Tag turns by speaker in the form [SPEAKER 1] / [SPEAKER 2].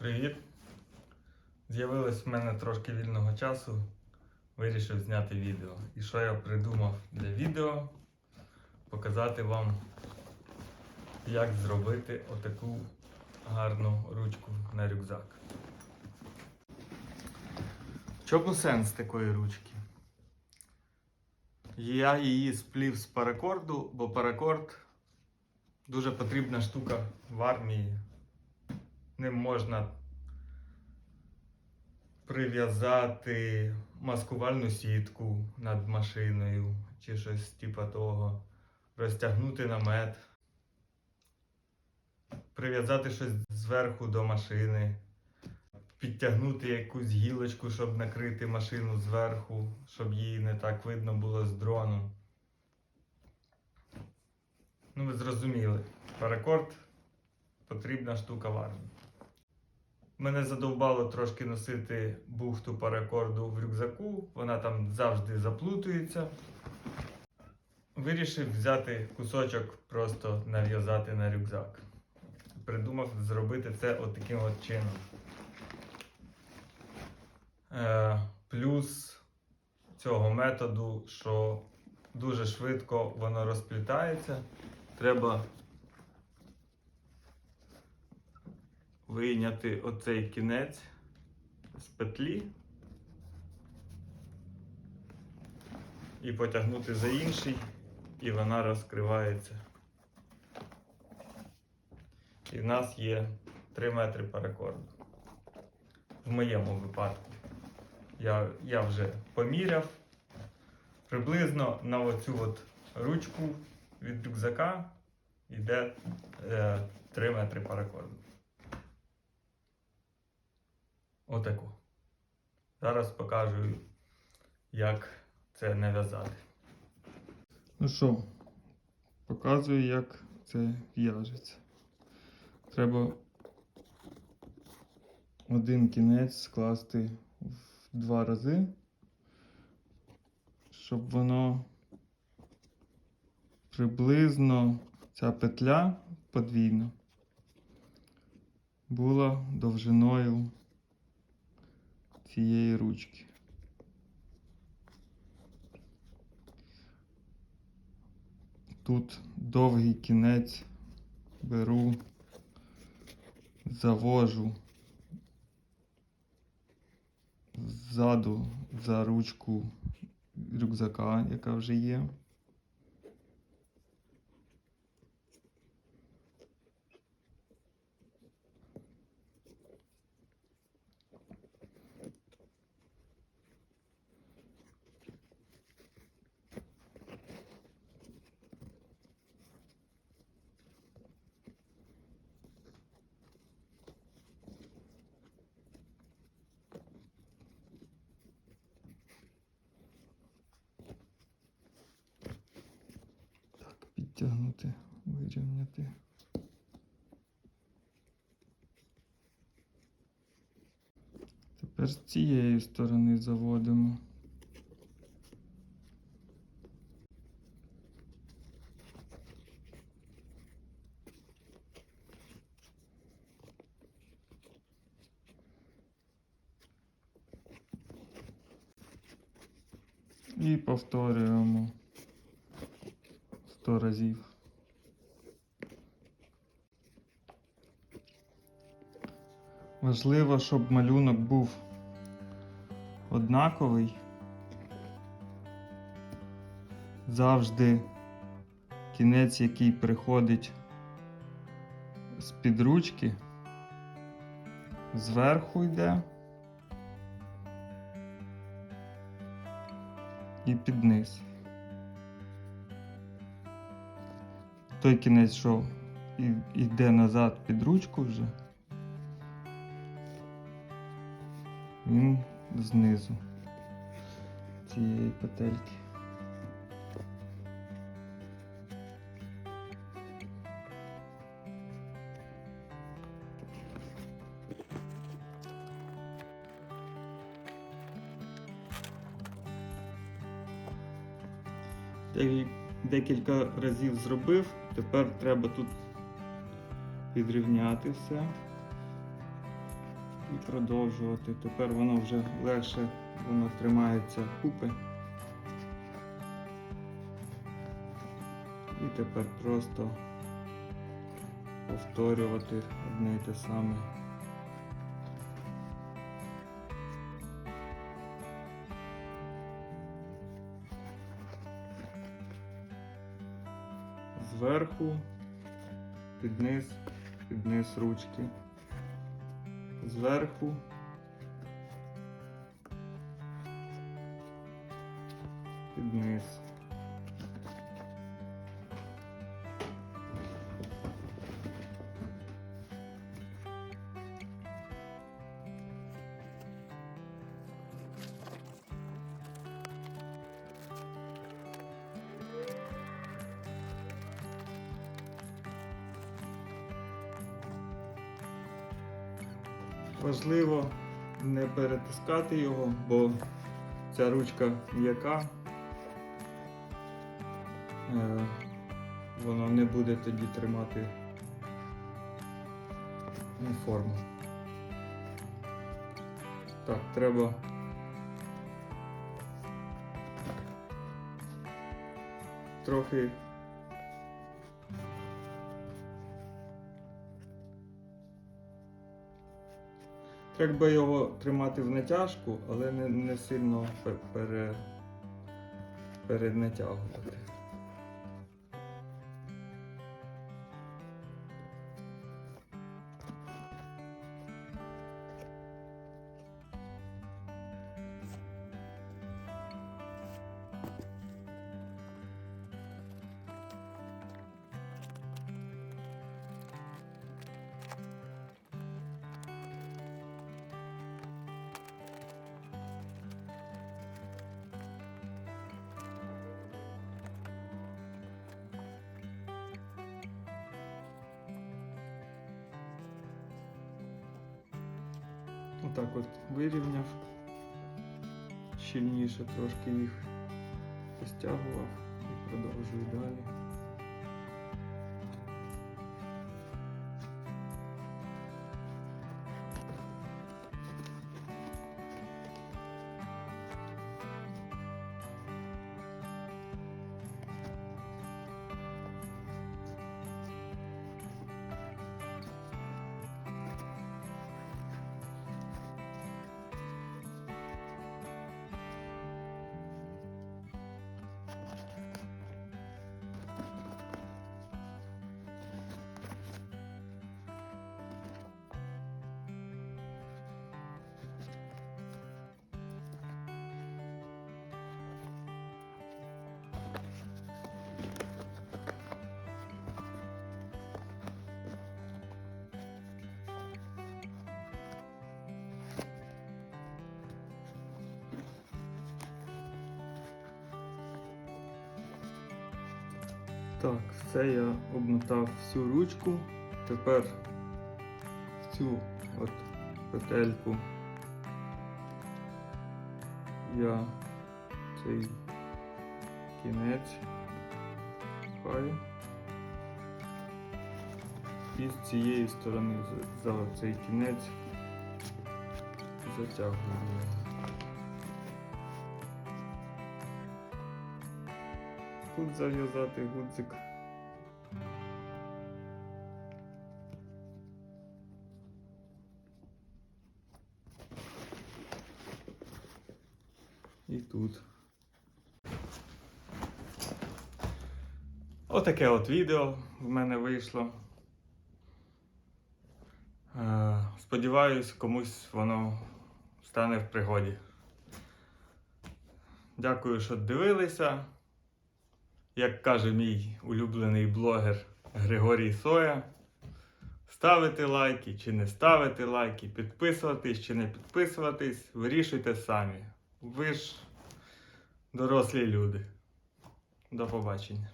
[SPEAKER 1] Привіт! З'явилось в мене трошки вільного часу. Вирішив зняти відео. І що я придумав для відео? Показати вам, як зробити отаку гарну ручку на рюкзак. В чому сенс такої ручки? Я її сплів з паракорду, бо паракорд дуже потрібна штука в армії. Ним можна прив'язати маскувальну сітку над машиною чи щось типу того, розтягнути намет, прив'язати щось зверху до машини, підтягнути якусь гілочку, щоб накрити машину зверху, щоб її не так видно було з дрону. Ну, ви зрозуміли, паракорд потрібна штука в армії. Мене задовбало трошки носити бухту паракорду в рюкзаку, вона там завжди заплутується. Вирішив взяти кусочок, просто нав'язати на рюкзак. Придумав зробити це от таким от чином. Е, плюс цього методу, що дуже швидко воно розплітається. Треба вийняти оцей кінець з петлі і потягнути за інший, і вона розкривається. І в нас є 3 метри паракорду. В моєму випадку. Я, я вже поміряв. Приблизно на оцю от ручку від рюкзака йде е, 3 метри паракорду. Отаку. Зараз покажу, як це нав'язати. Ну що, показую, як це в'яжеться. Треба один кінець скласти в два рази, щоб воно приблизно ця петля подвійна була довжиною цієї ручки. Тут довгий кінець беру, завожу ззаду за ручку рюкзака, яка вже є. Так, підтягнути, вирівняти. Тепер з цієї сторони заводимо. І повторюємо 100 разів. Важливо, щоб малюнок був однаковий. Завжди кінець, який приходить з під ручки, зверху йде і під низ. Той кінець, що йде назад під ручку вже. Він знизу цієї петельки. Декіль- Декілька разів зробив, тепер треба тут підрівняти все. І продовжувати. Тепер воно вже легше, воно тримається купи. І тепер просто повторювати одне і те саме. Зверху, під низ, під низ ручки. Зверху. Під низ. Важливо не перетискати його, бо ця ручка м'яка. Е, Воно не буде тоді тримати ну, форму. Так, треба трохи Треба його тримати в натяжку, але не, не сильно пере, перенатягувати. Отак от вирівняв, щільніше трошки їх постягував і продовжую далі. Так, все я обмотав всю ручку. Тепер в цю от петельку я цей кінець пхаю. І з цієї сторони за- цей кінець затягую Тут зав'язати гудзик. І тут. Отаке от відео в мене вийшло. Е, Сподіваюсь, комусь воно стане в пригоді. Дякую, що дивилися. Як каже мій улюблений блогер Григорій Соя, ставити лайки чи не ставити лайки, підписуватись чи не підписуватись, вирішуйте самі. Ви ж дорослі люди. До побачення.